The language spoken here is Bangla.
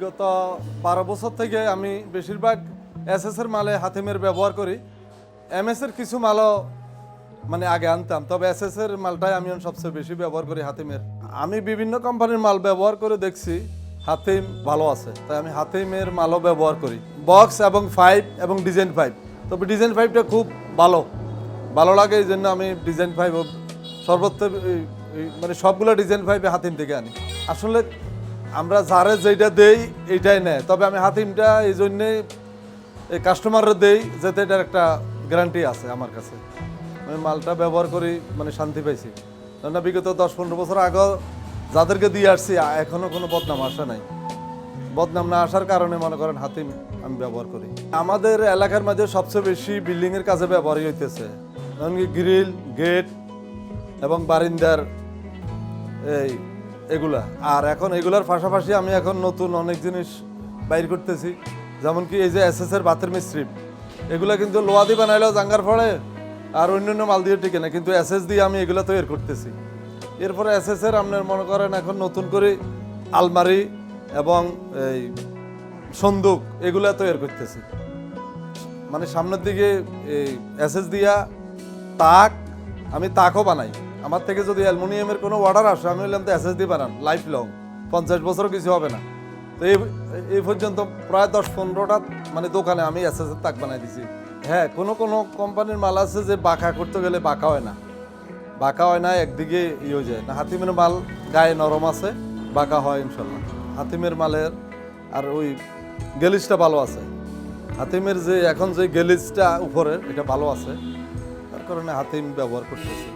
বিগত বারো বছর থেকে আমি বেশিরভাগ এস এর মালে হাতিমের ব্যবহার করি। এম এর কিছু মালও মানে আগে আনতাম, তবে এস এর মালটাই আমি সবচেয়ে বেশি ব্যবহার করি হাতিমের। আমি বিভিন্ন কোম্পানির মাল ব্যবহার করে দেখছি, হাতিম ভালো আছে, তাই আমি হাতিমের মালও ব্যবহার করি। বক্স এবং ফাইভ এবং ডিজাইন ফাইভ তবে ডিজাইন ফাইভটা খুব ভালো ভালো লাগে এই জন্য আমি ডিজাইন ফাইভ সর্বত্র মানে সবগুলো ডিজাইন ফাইভে হাতিম থেকে আনি। আসলে আমরা যারে যেটা দেই, এইটাই নেয়। তবে আমি হাতিমটা এই জন্যে এই কাস্টমাররা দেই, যাতে এটার একটা গ্যারান্টি আছে আমার কাছে। আমি মালটা ব্যবহার করি মানে শান্তি পাইছি। না, বিগত দশ পনেরো বছর আগে যাদেরকে দিয়ে আসছি, আ- এখনও কোনো বদনাম আসা নাই। বদনাম না আসার কারণে মনে করেন হাতিম আমি ব্যবহার করি। আমাদের এলাকার মাঝে সবচেয়ে বেশি বিল্ডিংয়ের কাজে ব্যবহারই হইতেছে। যেমন গ্রিল গেট এবং বারিন্দার এই এগুলা। আর এখন এগুলার পাশাপাশি আমি এখন নতুন অনেক জিনিস বাইর করতেছি। যেমন কি এই যে এস এস এর বাথরুম স্ট্রিপ এগুলা কিন্তু লোহা দিয়ে বানাইলেও জাঙ্গার ফলে আর অন্যান্য মাল দিয়ে টিকে না, কিন্তু এস এস দিয়ে আমি এগুলা তৈরি করতেছি। এরপরে এস এস এর আপনার মনে করেন এখন নতুন করে আলমারি এবং এই সন্দুক এগুলা তৈরি করতেছি। মানে সামনের দিকে এই এসএস দিয়া তাক, আমি তাকও বানাই। আমার থেকে যদি অ্যালুমিনিয়ামের কোনো অর্ডার আসে, আমি বললাম তো এসএস দিয়ে বানান লাইফ লং পঞ্চাশ বছরও কিছু হবে না। তো এই এই পর্যন্ত প্রায় দশ পনেরোটা মানে দোকানে আমি এসএস এর তাক বানাই দিছি। হ্যাঁ কোনো কোনো কোম্পানির মাল আছে যে বাঁকা করতে গেলে বাঁকা হয় না। বাঁকা হয় না, একদিকে ই হয়ে যায়। না, হাতিমের মাল গায়ে নরম আছে, বাঁকা হয় ইনশাল্লাহ। হাতিমের মালের আর ওই গেলিসটা ভালো আছে। হাতিমের যে, এখন যে গেলিসটা উপরে, এটা ভালো আছে। তার কারণে হাতিম ব্যবহার করতেছে।